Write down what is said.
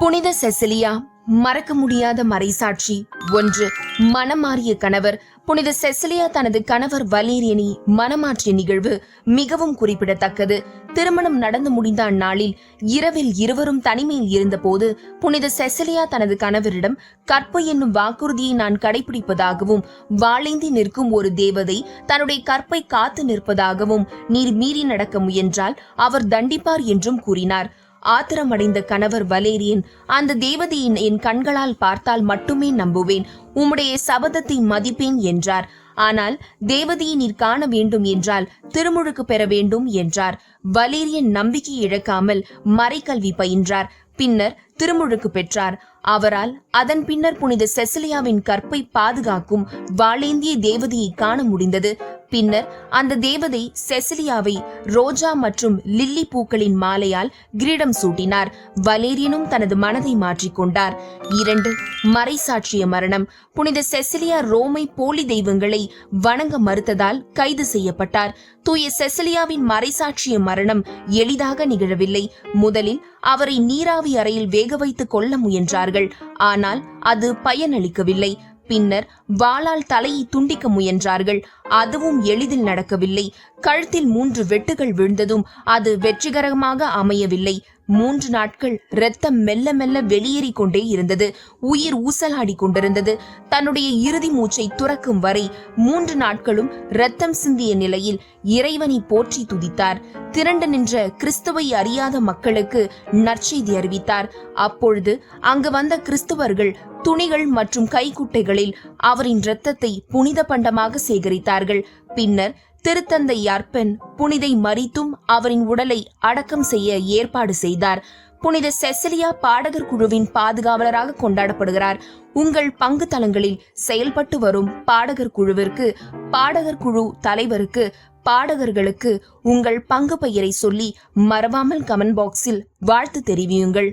புனித செசிலியா மறக்க முடியாத மறைசாட்சி ஒன்று. மனமாறிய கணவர் புனித செசிலியா தனது கணவர் வலீரியனி மனமாற்றிய நிகழ்வு மிகவும் குறிப்பிடத்தக்கது. திருமணம் நடந்து முடிந்த அந்நாளில் இரவில் இருவரும் தனிமையில் இருந்தபோது புனித செசிலியா தனது கணவரிடம் கற்பு என்னும் வாக்குறுதியை நான் கடைபிடிப்பதாகவும் வாளேந்தி நிற்கும் ஒரு தேவதை தன்னுடைய கற்பை காத்து நிற்பதாகவும் நீர் மீறி நடக்க முயன்றால் அவர் தண்டிப்பார் என்றும் கூறினார். ஆத்திரமடைந்த கணவர் வலேரியன் அந்த தேவதையின் என் கண்களால் பார்த்தால் மட்டுமே நம்புவேன். உம்முடைய சபதத்தை மதிப்பேன் என்றார். ஆனால் தேவதையை நீர் காண வேண்டும் என்றால் திருமுழுக்கு பெற வேண்டும் என்றார். வலேரியன் நம்பிக்கை இழக்காமல் மறைக்கல்வி பயின்றார். பின்னர் திருமுழுக்கு பெற்றார். அவரால் அதன் பின்னர் புனித செசிலியாவின் கற்பை பாதுகாக்கும் வாளேந்திய தேவதையை காண முடிந்தது. பின்னர் அந்த தேவதை செசிலியாவை ரோஜா மற்றும் லில்லி பூக்களின் மாலையால் கிரீடம் சூட்டினார். வலேரியனும் தனது மனதை மாற்றிக்கொண்டார் இரண்டு மறைசாட்சிய மரணம். புனித செசிலியா ரோமை போலி தெய்வங்களை வணங்க மறுத்ததால் கைது செய்யப்பட்டார். தூய செசிலியாவின் மறைசாட்சிய மரணம் எளிதாக நிகழவில்லை. முதலில் அவரை நீராவி அறையில் வேக வைத்து கொள்ள முயன்றார்கள். ஆனால் அது பயனளிக்கவில்லை. பின்னர் வாளால் தலையை துண்டிக்க முயன்றார்கள். அதுவும் எளிதில் நடக்கவில்லை. கழுத்தில் மூன்று வெட்டுகள் விழுந்ததும் அது வெற்றிகரமாக அமையவில்லை. மூன்று நாட்கள் ரத்தம் மெல்ல மெல்ல வெளியேறி கொண்டே இருந்தது. உயிர் ஊசலாடி கொண்டிருந்தது. தன்னுடைய இறுதி மூச்சை துறக்கும் வரை மூன்று நாட்களும் ரத்தம் சிந்திய நிலையில் இறைவனை போற்றி துதித்தார். திரண்டு நின்ற கிறிஸ்துவை அறியாத மக்களுக்கு நற்செய்தி அறிவித்தார். அப்பொழுது அங்கு வந்த கிறிஸ்துவர்கள் துணிகள் மற்றும் கைக்குட்டைகளில் அவரின் இரத்தத்தை புனித பண்டமாக சேகரித்தார்கள். பின்னர் திருத்தந்தை யார்பென் புனிதை மறித்தும் அவரின் உடலை அடக்கம் செய்ய ஏற்பாடு செய்தார். புனித செசிலியா பாடகர் குழுவின் பாதுகாவலராக கொண்டாடப்படுகிறார். உங்கள் பங்கு தளங்களில் செயல்பட்டு வரும் பாடகர் குழுவிற்கு பாடகர் குழு தலைவருக்கு பாடகர்களுக்கு உங்கள் பங்கு பெயரை சொல்லி மறவாமல் கமெண்ட் பாக்ஸில் வாழ்த்து தெரிவியுங்கள்.